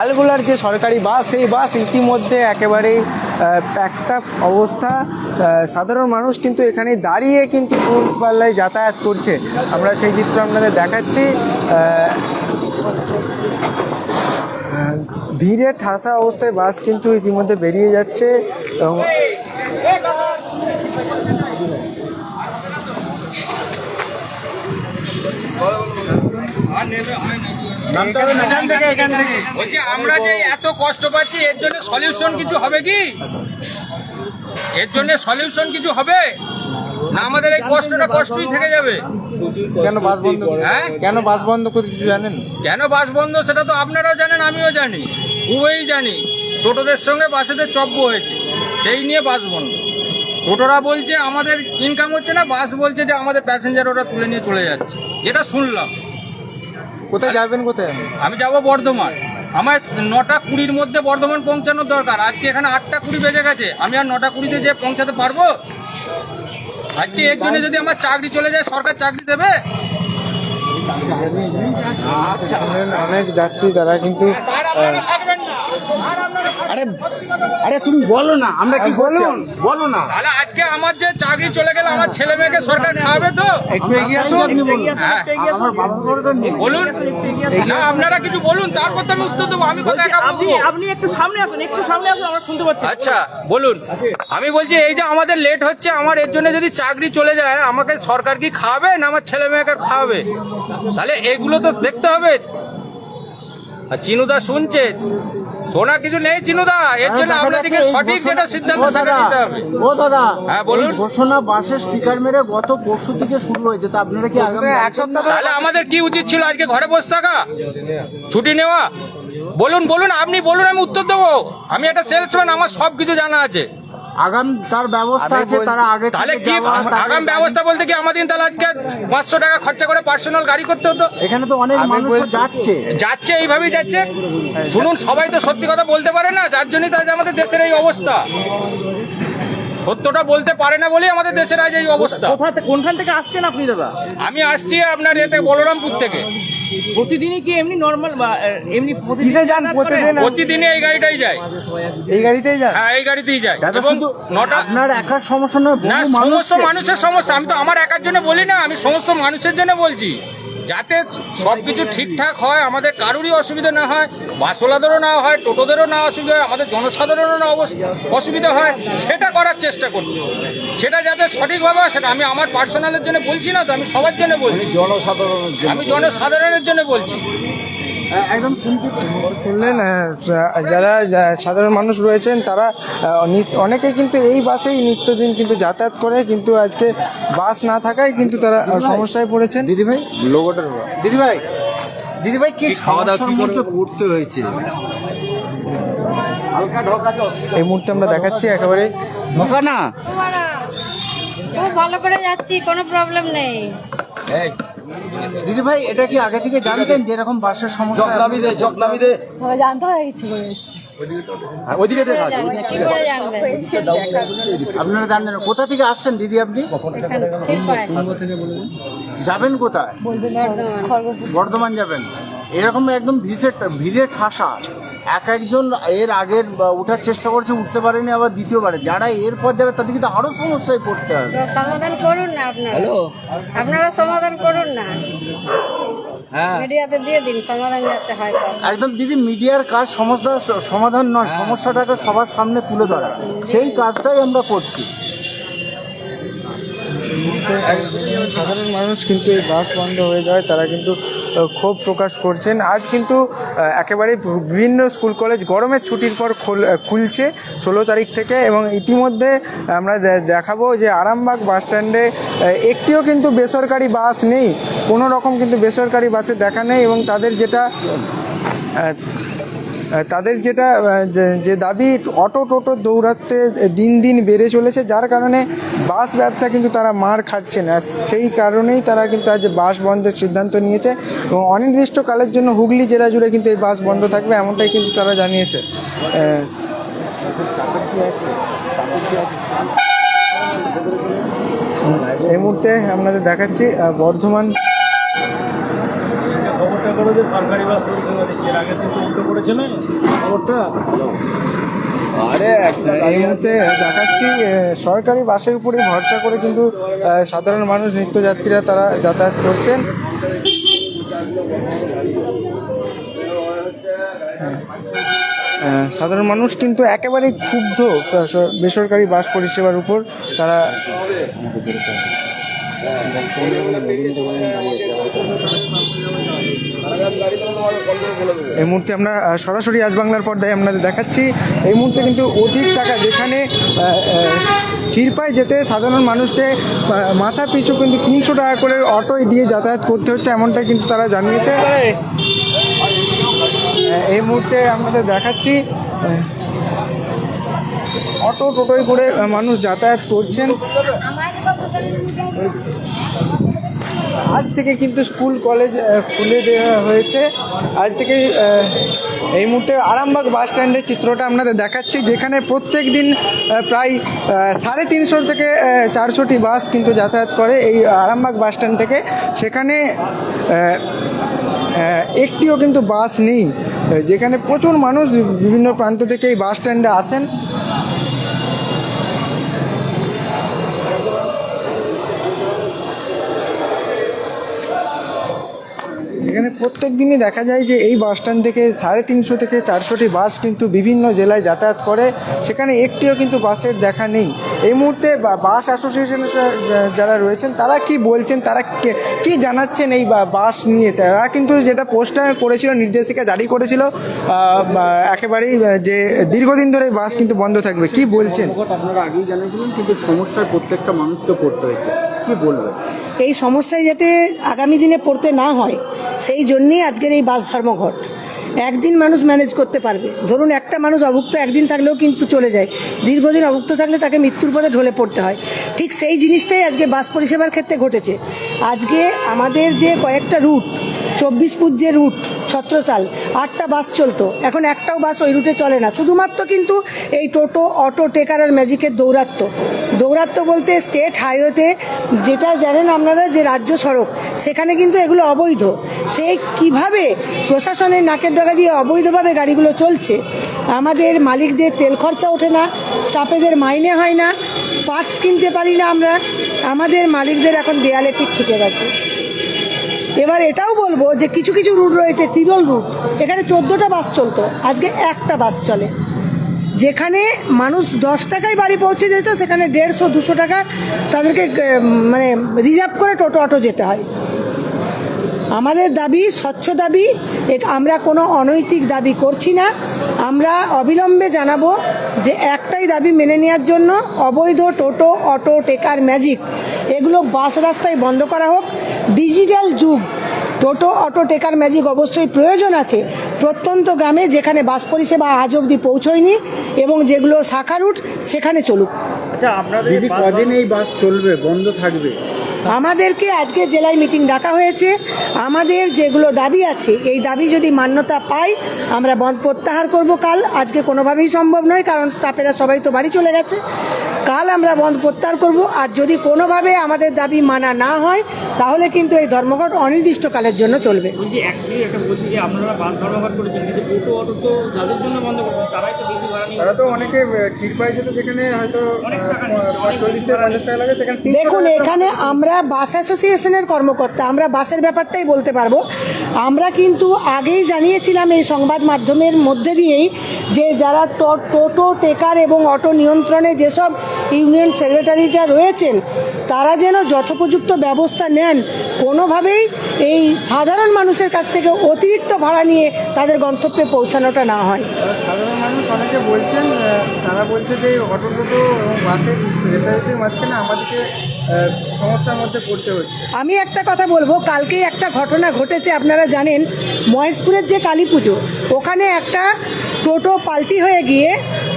লালগোলার যে সরকারি বাস, সেই বাস ইতিমধ্যে একেবারেই একটা অবস্থা সাধারণ মানুষ কিন্তু এখানে দাঁড়িয়ে কিন্তু দূরপাল্লায় যাতায়াত করছে। আমরা সেই চিত্র আপনাদের দেখাচ্ছি। ভিড়ে ঠাসা অবস্থায় বাস কিন্তু ইতিমধ্যে বেরিয়ে যাচ্ছে। এবং বলছি আমরা যে এত কষ্ট পাচ্ছি এর জন্য সলিউশন কিছু হবে কি? এর জন্য সলিউশন কিছু হবে? না আমাদের এই কষ্টটা কষ্টই থেকে যাবে। কেন বাস বন্ধ হ্যাঁ? কেন বাস বন্ধ করে দিতে জানেন? কেন বাস বন্ধ? সেটা তো আপনারাও জানেন আমিও জানি। উভয়ই জানি। টোটোদের সঙ্গে বাসেদের চব্য হয়েছে। সেই নিয়ে বাস বন্ধ। টোটোরা বলছে আমাদের ইনকাম হচ্ছে না বাস বলছে যে আমাদের প্যাসেঞ্জার ওরা তুলে নিয়ে চলে যাচ্ছে। যেটা শুনলাম। কোথায় যাবেন কোথায়? আমি যাব বর্ধমান। আমার নটা কুড়ির মধ্যে বর্ধমান পৌঁছানোর দরকার। আজকে এখানে আটটা কুড়ি বেজে গেছে। আমি আর নটা কুড়িতে যে পৌঁছাতে পারব? আজকে এর জন্য যদি আমার চাকরি চলে যায় সরকার চাকরি দেবে? অনেক যাত্রী তারা কিন্তু স্যার আপনারা থাকবেন না আর আরে তুমি বলো না আমরা কি বলুন বলো না। তাহলে আজকে আমার যে চাকরি চলে গেলে আমার ছেলে মেয়েকে সরকার খাওয়াবে তো? একটু এগিয়ে আসুন। আপনি বলুন হ্যাঁ। বলুন। না আপনারা কিছু বলুন তারপর তো আমি উত্তর দেবো আমি কোথায় একা আপনি আপনি একটু সামনে আসুন একটু সামনে আসুন আমরা শুনতে পাচ্ছি। আচ্ছা বলুন। আমি বলছি এই যে আমাদের লেট হচ্ছে আমার এর জন্য যদি চাকরি চলে যায় আমাকে সরকার কি খাওয়াবে না আমার ছেলে মেয়েকে খাওয়াবে? তাহলে এগুলো তো দেখতে হবে। আর চিনুদা শুনছে। শোনা কিছু নেই চিনুদা এর জন্য আপনাদেরকে সঠিক যেটা সিদ্ধান্ত সেটা নিতে হবে। ও দাদা হ্যাঁ, বলুন। ঘোষণা বাসের স্টিকার মেরে গত পরশু থেকে শুরু হয়েছে তা আপনারা কি আগামী এক সপ্তাহ তাহলে আমাদের কি উচিত ছিল আজকে ঘরে বসে থাকা? ছুটি নেওয়া? বলুন বলুন আপনি বলুন আমি উত্তর দেবো। আমি একটা সেলসম্যান আমার সব কিছু জানা আছে। আগাম তার ব্যবস্থা আছে তারা আগে তাহলে কি আগাম ব্যবস্থা বলতে কি আমাদের তাহলে আজকে পাঁচশো টাকা খরচা করে পার্সোনাল গাড়ি করতে হতো? এখানে তো অনেক মানুষ যাচ্ছে। যাচ্ছে এইভাবেই যাচ্ছে? শুনুন সবাই তো সত্যি কথা বলতে পারে না যার জন্যই তো আজ আমাদের দেশের এই অবস্থা। সত্যটা বলতে পারে না বলেই আমাদের দেশের আজ এই অবস্থা। কোথা থেকে কোনখান থেকে আসছেন আপনি দাদা? আমি আসছি আপনার এতে বলরামপুর থেকে। প্রতিদিনই কি এমনি নর্মাল বা আহ, এমনি প্রতিদিন কিসে যান যাতায়াত প্রতিদিন? করেন? প্রতিদিনই এই গাড়িটাই যায়। এই গাড়িতেই যান? হ্যাঁ এই গাড়িতেই যায়। দাদা এবং শুধু নটা আপনার একার সমস্যা নয় না বহু সমস্ত মানুষের সমস্যা। আমি তো আমার একার জন্য বলি না আমি সমস্ত মানুষের জন্য বলছি। যাতে সব কিছু ঠিকঠাক হয় আমাদের কারোরই অসুবিধা না হয় বাসওয়ালাদেরও না হয় টোটোদেরও না অসুবিধা হয় আমাদের জনসাধারণেরও না অসুবিধা হয় সেটা করার চেষ্টা করব সেটা যাতে সঠিকভাবে হয় সেটা আমি আমার পার্সোনালের জন্য বলছি না তো আমি সবার জন্য বলছি জনসাধারণের জন্য। আমি জনসাধারণের জন্য বলছি একদম শুনলেন যারা সাধারণ মানুষ রয়েছেন তারা অনেকেই কিন্তু এই বাসেই নিত্যদিন কিন্তু যাতায়াত করে কিন্তু আজকে বাস না থাকায় কিন্তু তারা সমস্যায় পড়েছেন। দিদি ভাই লোগোটার দিদি ভাই দিদি ভাই কি সমস্যার মধ্যে পড়তে হয়েছে। এই মুহূর্তে আমরা দেখাচ্ছি একেবারে। না। খুব ভালো করে যাচ্ছি কোনো প্রবলেম নেই। দিদি ভাই এটা কি আগে থেকে জানতেন যে এরকম বাসের সমস্যা তবে জানতে হয় কিছু করে এসছি। ওইদিকে কি করে জানবে? কি করে জানবে আপনারা জানেন কোথা থেকে আসছেন দিদি আপনি? যাবেন কোথায়? বর্ধমান। বর্ধমান যাবেন। এরকম একদম ভিড়ে ভিড়ে ঠাসা। এক একজন এর আগের বা ওঠার চেষ্টা করছে উঠতে পারেনি আবার দ্বিতীয়বারে। যারা এরপর যাবে তাদের কিন্তু আরও সমস্যায় পড়তে হবে। সমাধান করুন না আপনারা। আপনারা সমাধান করুন না। মিডিয়াতে দিয়ে দিন সমাধান যাতে হয়। একদম দিদি মিডিয়ার কাজ সমস্যা সমাধান নয় সমস্যাটাকে সবার সামনে তুলে ধরা। সেই কাজটাই আমরা করছি। সাধারণ মানুষ কিন্তু এই বাস বন্ধ হয়ে যাওয়ায় তারা কিন্তু ক্ষোভ প্রকাশ করছেন। আজ কিন্তু একেবারে বিভিন্ন স্কুল কলেজ গরমের ছুটির পর খোল- খুলছে ষোলো তারিখ থেকে এবং ইতিমধ্যে আমরা দেখাবো যে আরামবাগ বাস স্ট্যান্ডে একটিও কিন্তু বেসরকারি বাস নেই। কোনো রকম কিন্তু বেসরকারি বাসে দেখা নেই এবং তাদের যেটা তাদের যেটা যে- দাবি, অটো টোটো দৌড়াতে দিন দিন বেড়ে চলেছে, যার কারণে বাস ব্যবসা কিন্তু তারা মার খাচ্ছে না। সেই কারণেই তারা কিন্তু আজ বাস বন্ধের সিদ্ধান্ত নিয়েছে এবং অনির্দিষ্টকালের জন্য হুগলি জেলা জুড়ে কিন্তু এই বাস বন্ধ থাকবে, এমনটাই কিন্তু তারা জানিয়েছে। এই মুহূর্তে আপনাদের দেখাচ্ছি বর্ধমান করো যে সরকারি বাস পরিষেবা দিচ্ছে আগে কিন্তু উল্টো করেছে না? খবরটা? এই মুহূর্তে দেখাচ্ছি সরকারি বাসের উপরে ভরসা করে কিন্তু সাধারণ মানুষ নিত্যযাত্রীরা তারা যাতায়াত করছেন। সাধারণ মানুষ কিন্তু একেবারেই ক্ষুব্ধ বেসরকারি বাস পরিষেবার উপর তারা এই মুহূর্তে আমরা সরাসরি আজ বাংলার পর্দায় আপনাদের দেখাচ্ছি। এই মুহূর্তে কিন্তু অধিক টাকা যেখানে আহ, যেতে সাধারণ মানুষকে মাথা পিছু কিন্তু তিনশো টাকা করে অটোয় দিয়ে যাতায়াত করতে হচ্ছে এমনটা কিন্তু তারা জানিয়েছে। এই মুহূর্তে আপনাদের দেখাচ্ছি অটো টোটোয় করে মানুষ যাতায়াত করছেন। আজ থেকে কিন্তু স্কুল, কলেজ খুলে দেওয়া হয়েছে। আজ থেকে এই মুহূর্তে আরামবাগ বাস স্ট্যান্ডের চিত্রটা আপনাদের দেখাচ্ছি, যেখানে প্রত্যেক দিন প্রায় সাড়ে তিনশো থেকে চারশোটি বাস কিন্তু যাতায়াত করে এই আরামবাগ বাস স্ট্যান্ড থেকে। সেখানে একটিও কিন্তু বাস নেই। যেখানে প্রচুর মানুষ বিভিন্ন প্রান্ত থেকে এই বাস স্ট্যান্ডে আসেন। এখানে প্রত্যেক দিনই দেখা যায় যে এই বাস স্ট্যান্ড থেকে সাড়ে তিনশো থেকে চারশোটি বাস কিন্তু বিভিন্ন জেলায় যাতায়াত করে। সেখানে একটিও কিন্তু বাসের দেখা নেই। এই মুহূর্তে বাস অ্যাসোসিয়েশনের যারা রয়েছেন, তারা কি বলছেন? তারা কে- জানাচ্ছেন এই বাস নিয়ে? তারা কিন্তু যেটা পোস্টার করেছিল, নির্দেশিকা জারি করেছিল একেবারেই যে দীর্ঘদিন ধরে বাস কিন্তু বন্ধ থাকবে। কি বলছেন? আপনারা আগেই জানিয়েছিলেন, কিন্তু সমস্যায় প্রত্যেকটা মানুষকে পড়তে হয়েছে। কি বলবেন? এই সমস্যায় যাতে আগামী দিনে পড়তে না হয়, সেই জন্যেই আজকের এই বাস ধর্মঘট। একদিন মানুষ ম্যানেজ করতে পারবে। ধরুন একটা মানুষ অভুক্ত একদিন থাকলেও কিন্তু চলে যায়। দীর্ঘদিন অভুক্ত থাকলে তাকে মৃত্যুর পথে ঢলে পড়তে হয়। ঠিক সেই জিনিসটাই আজকে বাস পরিষেবার ক্ষেত্রে ঘটেছে। আজকে আমাদের যে কয়েকটা রুট চব্বিশ ফুট যে রুট ছত্রসাল, আটটা বাস চলতো। এখন একটাও বাস ওই রুটে চলে না। শুধুমাত্র কিন্তু এই টোটো, অটো, টেকার আর ম্যাজিকের দৌরাত্ম দৌরাত্ম বলতে স্টেট হাইওয়েতে যেটা জানেন আপনারা যে রাজ্য সড়ক, সেখানে কিন্তু এগুলো অবৈধ। সেই কীভাবে প্রশাসনের নাকের ডগা দিয়ে অবৈধভাবে গাড়িগুলো চলছে। আমাদের মালিকদের তেল খরচা ওঠে না, স্টাফেদের মাইনে হয় না, পার্টস কিনতে পারি না আমরা। আমাদের মালিকদের এখন দেয়ালে পিঠ থেকে গেছে। এবার এটাও বলব যে কিছু কিছু রুট রয়েছে, তিরল রুট। এখানে চোদ্দোটা বাস চলতো, আজকে একটা বাস চলে। যেখানে মানুষ দশ টাকায় বাড়ি পৌঁছে যেত, সেখানে দেড়শো, দুশো টাকা তাদেরকে মানে রিজার্ভ করে টোটো অটো যেতে হয়। আমাদের দাবি স্বচ্ছ দাবি আমরা কোনো অনৈতিক দাবি করছি না। আমরা অবিলম্বে জানাব যে একটাই দাবি মেনে নেওয়ার জন্য অবৈধ টোটো অটো টেকার ম্যাজিক এগুলো বাস রাস্তায় বন্ধ করা হোক। ডিজিটাল যুগ টোটো অটো টেকার ম্যাজিক অবশ্যই প্রয়োজন আছে। প্রত্যন্ত গ্রামে যেখানে বাস পরিষেবা আজ অবধি পৌঁছয়নি এবং যেগুলো শাখা রুট সেখানে চলুক। আচ্ছা আপনাদের কদিন এই বাস চলবে? বন্ধ থাকবে? আমাদেরকে আজকে জেলায় মিটিং ডাকা হয়েছে। আমাদের যেগুলো দাবি আছে এই দাবি যদি মান্যতা পাই আমরা বন্ধ প্রত্যাহার করব কাল। আজকে কোনোভাবেই সম্ভব নয় কারণ স্টাফেরা সবাই তো বাড়ি চলে গেছে। কাল আমরা বন্ধ প্রত্যাহার করব। আর যদি কোনোভাবে আমাদের দাবি মানা না হয় তাহলে কিন্তু এই ধর্মঘট অনির্দিষ্টকালের জন্য চলবে। বলছি অ্যাকচুয়ালি একটা বলছি যে আপনারা বাস ধর্মঘট করেছেন কিন্তু টোটো অটো তো যাদের জন্য বন্ধ করছেন তারাই তো বেশি ভাড়া নিয়ে তারা তো অনেকে ক্ষীর পাই যেত যেখানে হয়তো চল্লিশ থেকে পঞ্চাশ টাকা লাগে সেখানে 300 দেখুন এখানে আমরা বাস অ্যাসোসিয়েশনের কর্মকর্তা, আমরা বাসের ব্যাপারটাই বলতে পারব। আমরা কিন্তু আগেই জানিয়েছিলাম এই সংবাদ মাধ্যমের মধ্যে দিয়েই যে যারা টোটো টেকার এবং অটো নিয়ন্ত্রণে যেসব ইউনিয়ন সেক্রেটারিটা রয়েছেন, তারা যেন যথোপযুক্ত ব্যবস্থা নেন। কোনোভাবেই এই সাধারণ মানুষের কাছ থেকে অতিরিক্ত ভাড়া নিয়ে তাদের গন্তব্যে পৌঁছানোটা না হয়। সাধারণ মানুষ অনেকে বলছেন তারা বলছে যে অটো, টোটো এবং বাসের মাঝখানে আমাদেরকে সমস্যার মধ্যে পড়তে হচ্ছে। আমি একটা কথা বলব, কালকেই একটা ঘটনা ঘটেছে, আপনারা জানেন, মহেশপুরের যে কালী পুজো, ওখানে একটা টোটো পাল্টি হয়ে গিয়ে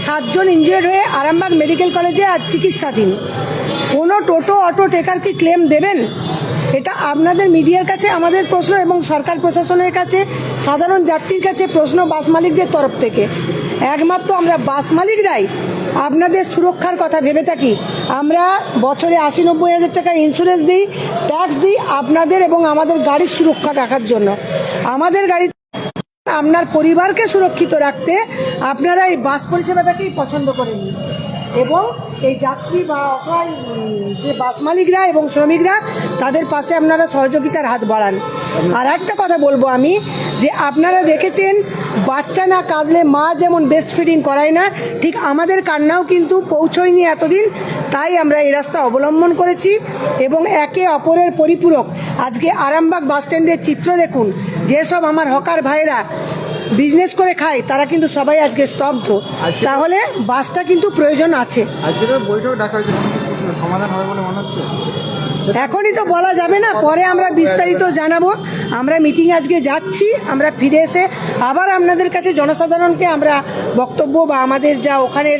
সাতজন ইনজিয়ার্ড হয়ে আরামবাগ মেডিকেল কলেজে আজ চিকিৎসাধীন। কোনো টোটো, অটো, টেকার কি ক্লেম দেবেন? এটা আপনাদের মিডিয়ার কাছে আমাদের প্রশ্ন এবং সরকার প্রশাসনের কাছে, সাধারণ যাত্রীর কাছে প্রশ্ন বাস মালিকদের তরফ থেকে। একমাত্র আমরা বাস মালিকরাই আপনাদের সুরক্ষার কথা ভেবে থাকি। আমরা বছরে আশি নব্বই হাজার টাকা ইন্স্যুরেন্স দিই ট্যাক্স দিই আপনাদের এবং আমাদের গাড়ির সুরক্ষা রাখার জন্য। আমাদের গাড়ি আপনার পরিবারকে সুরক্ষিত রাখতে আপনারা এই বাস পরিষেবাটাকেই পছন্দ করেন। এবং এই যাত্রী বা অসহায় যে বাস মালিকরা এবং শ্রমিকরা, তাদের পাশে আপনারা সহযোগিতার হাত বাড়ান। আর একটা কথা বলব আমি, যে আপনারা দেখেছেন, বাচ্চা না কাঁদলে মা যেমন বেস্ট ফিডিং করায় না, ঠিক আমাদের কান্নাও কিন্তু পৌঁছয়নি এতদিন, তাই আমরা এই রাস্তা অবলম্বন করেছি এবং একে অপরের পরিপূরক। আজকে আরামবাগ বাস স্ট্যান্ডের চিত্র দেখুন, যেসব আমার হকার ভাইয়েরা বিজনেস করে খায় তারা কিন্তু সবাই আজকে স্তব্ধ। তাহলে বাসটা কিন্তু প্রয়োজন আছে। আজকের বৈঠক ডাকা হয়েছে সমাধান হবে বলে মনে হচ্ছে। এখনই তো বলা যাবে না পরে আমরা বিস্তারিত জানাব। আমরা মিটিং আজকে যাচ্ছি আমরা ফিরে এসে আবার আপনাদের কাছে জনসাধারণকে আমরা বক্তব্য বা আমাদের যা ওখানের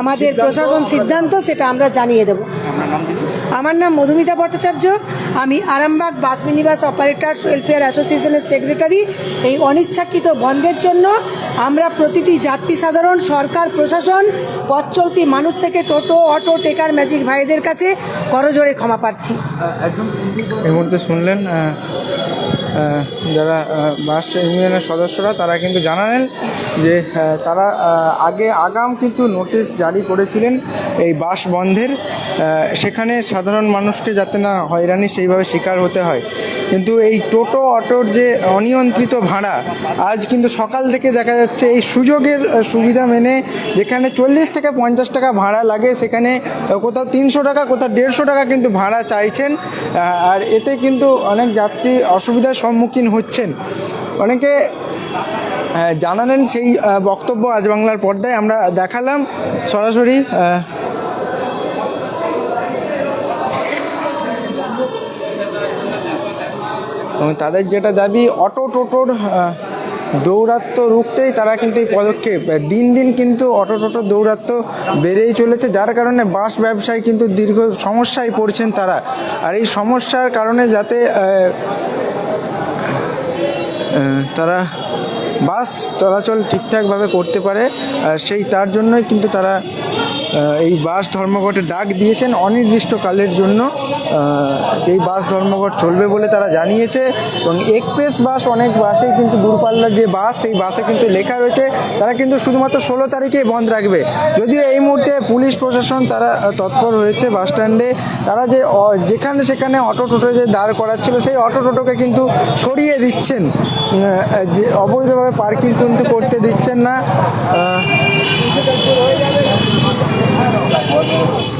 আমাদের প্রশাসন সিদ্ধান্ত সেটা আমরা জানিয়ে দেব। আমার নাম মধুমিতা ভট্টাচার্য। আমি Arambagh bus minibus operators welfare অ্যাসোসিয়েশনের সেক্রেটারি। এই অনিচ্ছাকৃত বন্ধের জন্য আমরা প্রতিটি যাত্রী সাধারণ, সরকার, প্রশাসন, পথ চলতি মানুষ থেকে টোটো, অটো, টেকার, ম্যাজিক ভাইদের কাছে করজোরে ক্ষমা প্রার্থী। শুনলেন যারা বাস ইউনিয়নের সদস্যরা, তারা কিন্তু জানালেন যে তারা আগে আগাম কিন্তু নোটিশ জারি করেছিলেন এই বাস বন্ধের। সেখানে সাধারণ মানুষকে যাতে না হয়রানি সেইভাবে শিকার হতে হয়। কিন্তু এই টোটো অটোর যে অনিয়ন্ত্রিত ভাড়া, আজ কিন্তু সকাল থেকে দেখা যাচ্ছে এই সুযোগের সুবিধা মেনে যেখানে চল্লিশ থেকে পঞ্চাশ টাকা ভাড়া লাগে, সেখানে কোথাও তিনশো টাকা, কোথাও দেড়শো টাকা কিন্তু ভাড়া চাইছেন আর এতে কিন্তু অনেক যাত্রী অসুবিধার সম্মুখীন হচ্ছেন। অনেকে জানালেন সেই বক্তব্য আজ বাংলার পর্দায়, আমরা দেখালাম সরাসরি এবং তাদের যেটা দাবি অটো টোটোর আহ, দৌরাত্ম্য রুখতেই তারা কিন্তু এই পদক্ষেপ। দিন দিন কিন্তু অটো টোটো দৌরাত্ম্য বেড়েই চলেছে যার কারণে বাস ব্যবসায় কিন্তু দীর্ঘ সমস্যায় পড়ছেন তারা। আর এই সমস্যার কারণে যাতে তারা বাস চলাচল ঠিকঠাকভাবে করতে পারে সেই তার জন্যই কিন্তু তারা এই বাস ধর্মঘটে ডাক দিয়েছেন অনির্দিষ্টকালের জন্য। এই বাস ধর্মঘট চলবে বলে তারা জানিয়েছে এবং এক্সপ্রেস বাস, অনেক বাসেই কিন্তু দূরপাল্লার যে বাস, সেই বাসে কিন্তু লেখা রয়েছে, তারা কিন্তু শুধুমাত্র ষোলো তারিখেই বন্ধ রাখবে। যদিও এই মুহূর্তে পুলিশ প্রশাসন তারা তৎপর হয়েছে বাস স্ট্যান্ডে। তারা যে যেখানে সেখানে অটো টোটো যে দাঁড় করাচ্ছিল, সেই অটো টোটোকে কিন্তু সরিয়ে দিচ্ছেন। যে, অবৈধভাবে পার্কিং কিন্তু করতে দিচ্ছেন না। আহ,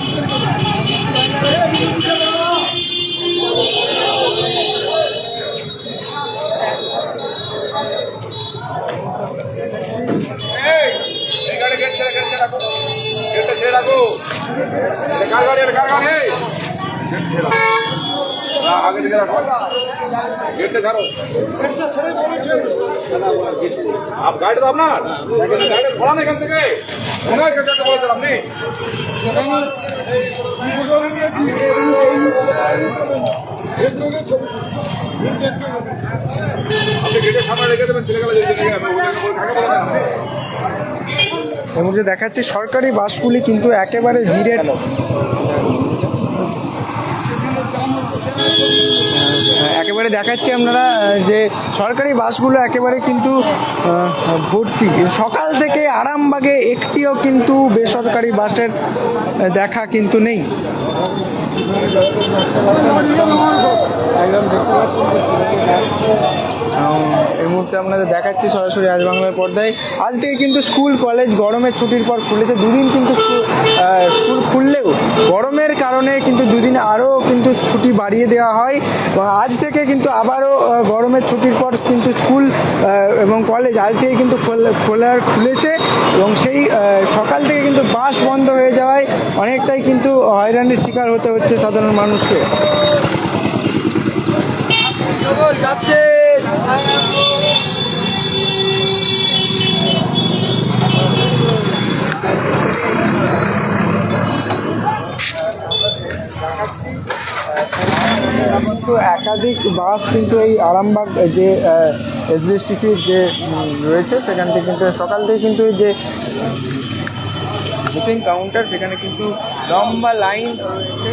দেখাচ্ছে সরকারি বাসগুলি কিন্তু একেবারে ভিড়ের একেবারে দেখাচ্ছি আপনারা যে সরকারি বাসগুলো একেবারে কিন্তু ভর্তি। সকাল থেকে আরামবাগে একটিও কিন্তু বেসরকারি বাসের দেখা কিন্তু নেই। মুহূর্তে আপনাদের দেখাচ্ছি সরাসরি আজ বাংলার পর্দায়। আজ থেকে কিন্তু স্কুল, কলেজ গরমের ছুটির পর খুলেছে। দুদিন কিন্তু স্কুল খুললেও গরমের কারণে কিন্তু দুদিন আরও কিন্তু ছুটি বাড়িয়ে দেওয়া হয়। এবং আজ থেকে কিন্তু আবারও গরমের ছুটির পর কিন্তু স্কুল এবং কলেজ আজ থেকে কিন্তু খোল- খোলার খুলেছে। এবং সেই সকাল থেকে কিন্তু বাস বন্ধ হয়ে যাওয়ায় অনেকটাই কিন্তু হয়রানির শিকার হতে হচ্ছে সাধারণ মানুষকে। কিন্তু একাধিক বাস কিন্তু এই আরামবাগ যে এসবিএসটিসির যে রয়েছে, সেখান থেকে কিন্তু সকাল থেকে কিন্তু যে বুকিং কাউন্টার সেখানে কিন্তু লম্বা লাইন রয়েছে।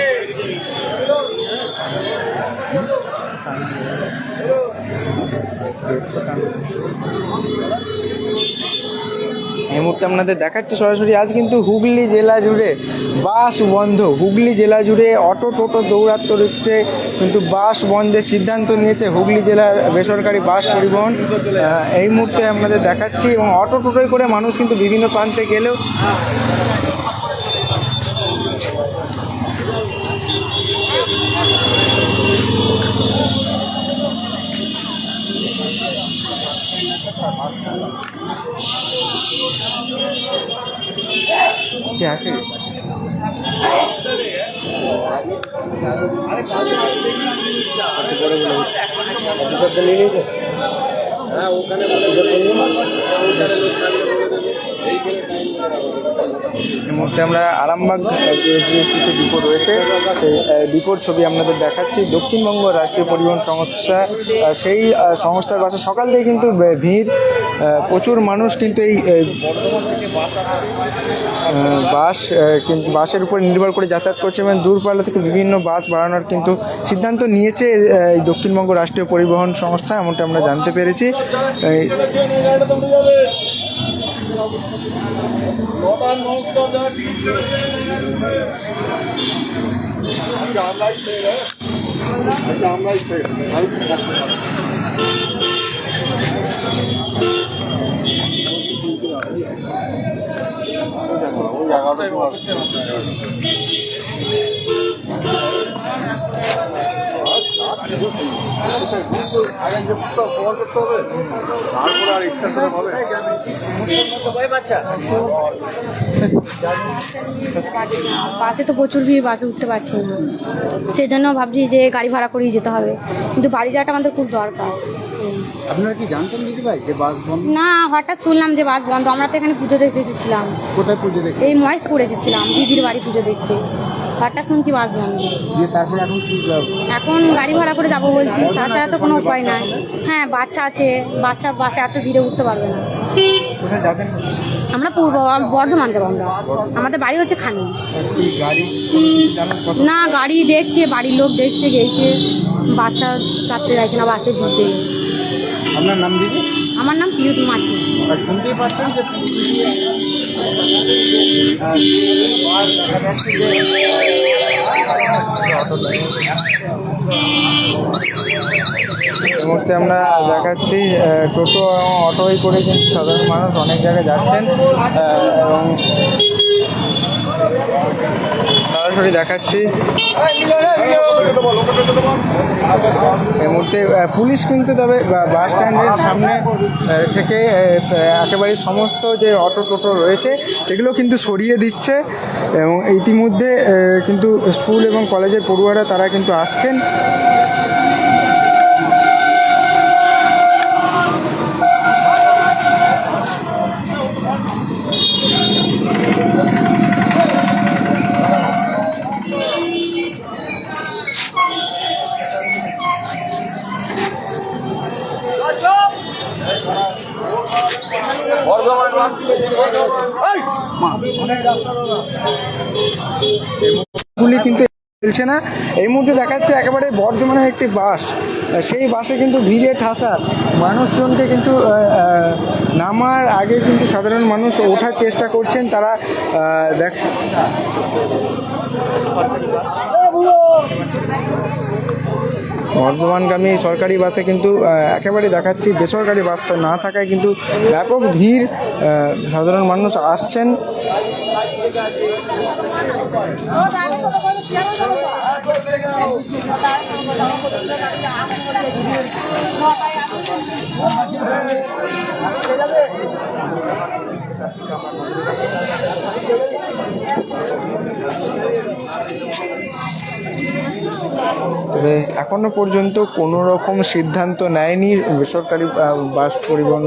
এই মুহূর্তে আপনাদের দেখাচ্ছি সরাসরি। আজ কিন্তু হুগলি জেলা জুড়ে বাস বন্ধ। হুগলি জেলা জুড়ে অটো, টোটো দৌড়াত্মরিতে কিন্তু বাস বন্ধের সিদ্ধান্ত নিয়েছে হুগলি জেলার বেসরকারি বাস পরিবহন। এই মুহূর্তে আপনাদের দেখাচ্ছি এবং অটো, টোটোয় করে মানুষ কিন্তু বিভিন্ন প্রান্তে গেলেও কি আছে? এই মুহূর্তে আমরা আরামবাগ জিএসটিতে ডিপো রয়েছে, সেই ডিপোর ছবি আপনাদের দেখাচ্ছি। দক্ষিণবঙ্গ রাষ্ট্রীয় পরিবহন সংস্থা সেই সংস্থার বাসে সকাল থেকে কিন্তু ভিড় প্রচুর মানুষ কিন্তু এই বাস কিন্তু বাসের উপর নির্ভর করে যাতায়াত করছে এবং দূরপাল্লা থেকে বিভিন্ন বাস বাড়ানোর কিন্তু সিদ্ধান্ত নিয়েছে এই দক্ষিণবঙ্গ রাষ্ট্রীয় পরিবহন সংস্থা, এমনটা আমরা জানতে পেরেছি। কটা নমস্কার আমরাই ফের আমরাই ফের ওই জায়গাটাই বাসে তো প্রচুর ভিড় বাসে উঠতে পারছি না। সেই জন্য ভাবছি যে গাড়ি ভাড়া করেই যেতে হবে। কিন্তু বাড়ি যাওয়াটা আমাদের খুব দরকার। আপনারা কি জানতেন দিদি ভাই যে বাস বন্ধ? না হঠাৎ শুনলাম যে বাস বন্ধ। আমরা তো এখানে পুজো দেখতে এসেছিলাম। কোথায় পুজো দেখে এই মহেশপুর এসেছিলাম দিদির বাড়ি পুজো দেখতে। হঠাৎ শুনছি বাস বন্ধ দিয়ে তারপরে এখন এখন গাড়ি ভাড়া করে যাব বলছি তাছাড়া তো কোনো উপায় নাই। হ্যাঁ বাচ্চা আছে বাচ্চা বাসে এত ভিড়ে উঠতে পারবে না। আমরা পূর্ব বর্ধমান যাব আমরা। আমাদের বাড়ি হচ্ছে খানি। না গাড়ি দেখছে বাড়ির লোক দেখছে গেছে। বাচ্চা চাপতে যাচ্ছে না বাসে ভিড়তে আপনার নাম দিদি? আমার নাম পিউতি মাছি শুনতেই পাচ্ছেন মুহূর্তে আমরা দেখাচ্ছি টোটো এবং অটোই করে কিন্তু সাধারণ মানুষ অনেক জায়গায় যাচ্ছেন এবং সরাসরি দেখাচ্ছি। এই মুহূর্তে পুলিশ কিন্তু তবে বাস স্ট্যান্ডের সামনে থেকে একেবারে সমস্ত যে অটো টোটো রয়েছে, সেগুলো কিন্তু সরিয়ে দিচ্ছে এবং ইতিমধ্যে কিন্তু স্কুল এবং কলেজের পড়ুয়ারা তারা কিন্তু আসছেন। কিন্তু চলছে না। এই মুহূর্তে দেখাচ্ছে একেবারে বর্ধমানের একটি বাস। সেই বাসে কিন্তু ভিড়ে ঠাসা মানুষজনকে কিন্তু নামার আগে কিন্তু সাধারণ মানুষ ওঠার চেষ্টা করছেন। তারা দেখ বর্ধমানগামী সরকারি বাসে কিন্তু একেবারে দেখাচ্ছি বেসরকারি বাস তো না থাকায় কিন্তু ব্যাপক ভিড় সাধারণ মানুষ আসছেন। তবে এখনও পর্যন্ত কোনো রকম সিদ্ধান্ত নেয়নি বেসরকারি বাস পরিবহন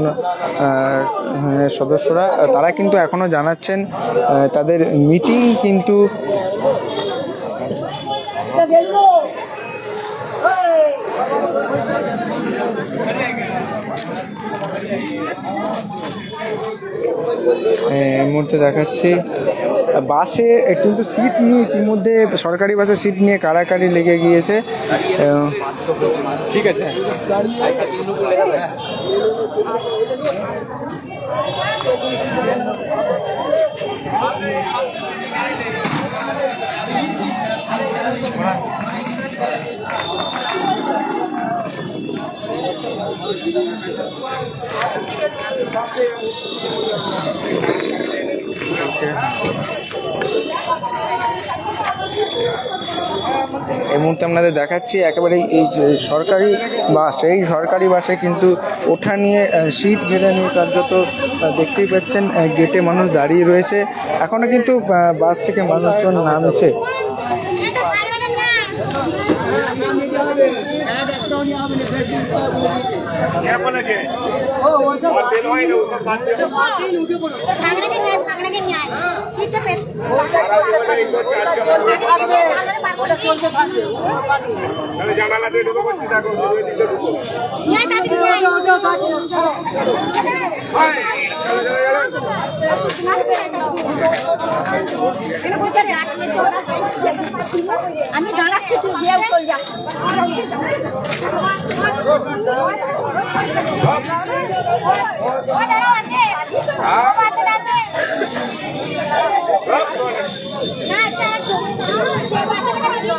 সদস্যরা। তারা কিন্তু এখনও জানাচ্ছেন তাদের মিটিং কিন্তু এই মুহূর্তে দেখাচ্ছি। বাসে কিন্তু সিট নিয়ে ইতিমধ্যে সরকারি বাসে সিট নিয়ে কাড়াকাড়ি লেগে গিয়েছে। ঠিক আছে। এই মুহূর্তে আপনাদের দেখাচ্ছি একেবারে এই যে সরকারি বাস এই সরকারি বাসে কিন্তু ওঠা নিয়ে সিট ঘেরে নিয়ে কার্যত দেখতেই পাচ্ছেন গেটে মানুষ দাঁড়িয়ে রয়েছে। এখনও কিন্তু বাস থেকে মানুষজন নামছে। ভাগনাকে আয়। আমি দাঁড়াচ্ছি তুই গিয়ে চল যা না আচ্ছা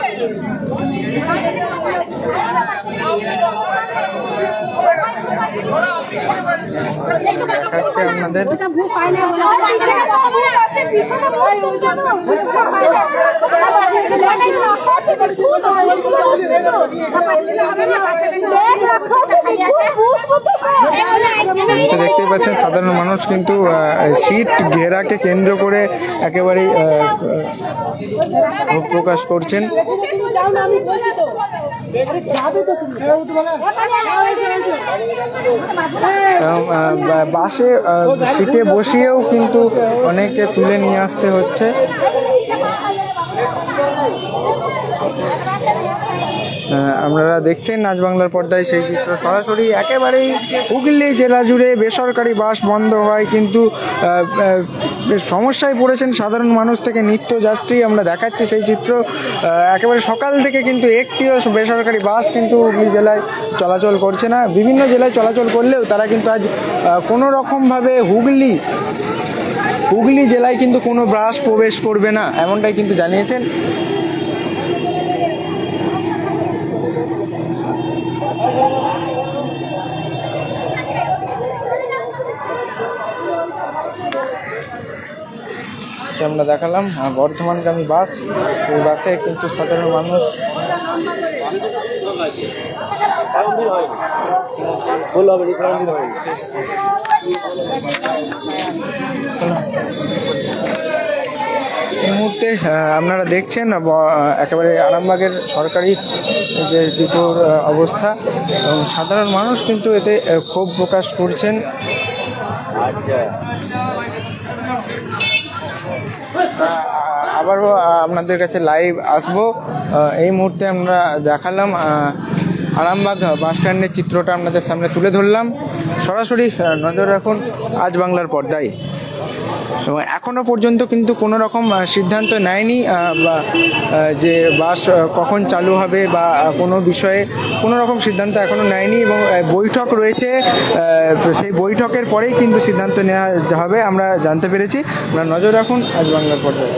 দেখাচ্ছে আপনাদের তো দেখতেই পাচ্ছেন সাধারণ মানুষ কিন্তু সিট ঘেরাকে কেন্দ্র করে একেবারেই প্রকাশ করছেন। বাসে সিটে বসিয়েও কিন্তু অনেকে তুলে নিয়ে আসতে হচ্ছে। আপনারা দেখছেন নাচ বাংলার পর্দায় সেই চিত্র। সরাসরি একেবারেই হুগলি জেলা জুড়ে বেসরকারি বাস বন্ধ হয়, কিন্তু সমস্যায় পড়েছেন সাধারণ মানুষ থেকে নিত্যযাত্রী আমরা দেখাচ্ছি সেই চিত্র। একেবারে সকাল থেকে কিন্তু একটিও বেসরকারি বাস কিন্তু হুগলি জেলায় চলাচল করছে না। বিভিন্ন জেলায় চলাচল করলেও তারা কিন্তু আজ কোনো রকমভাবে হুগলি হুগলি জেলায় কিন্তু কোনো বাস প্রবেশ করবে না, এমনটাই কিন্তু জানিয়েছেন আমরা দেখালাম বর্ধমানগামী বাস, এই বাসে কিন্তু সাধারণ মানুষ এই মুহূর্তে আপনারা দেখছেন একেবারে আরামবাগের সরকারি যে ডিপোর অবস্থা, এবং সাধারণ মানুষ কিন্তু এতে ক্ষোভ প্রকাশ করছেন। আ- আবারও আপনাদের কাছে লাইভ আসব। এই মুহূর্তে আমরা দেখালাম আরামবাগ বাস স্ট্যান্ডের চিত্রটা আপনাদের সামনে তুলে ধরলাম। সরাসরি নজর রাখুন আজ বাংলার পর্দায়। এবং এখনও পর্যন্ত কিন্তু কোনো রকম সিদ্ধান্ত নেয়নি বা যে বাস কখন চালু হবে বা কোনো বিষয়ে কোনো রকম সিদ্ধান্ত এখনও নেয়নি এবং বৈঠক রয়েছে সেই বৈঠকের পরেই কিন্তু সিদ্ধান্ত নেওয়া হবে, আমরা জানতে পেরেছি। আমরা নজর রাখুন, আজ বাংলার পর্দায়।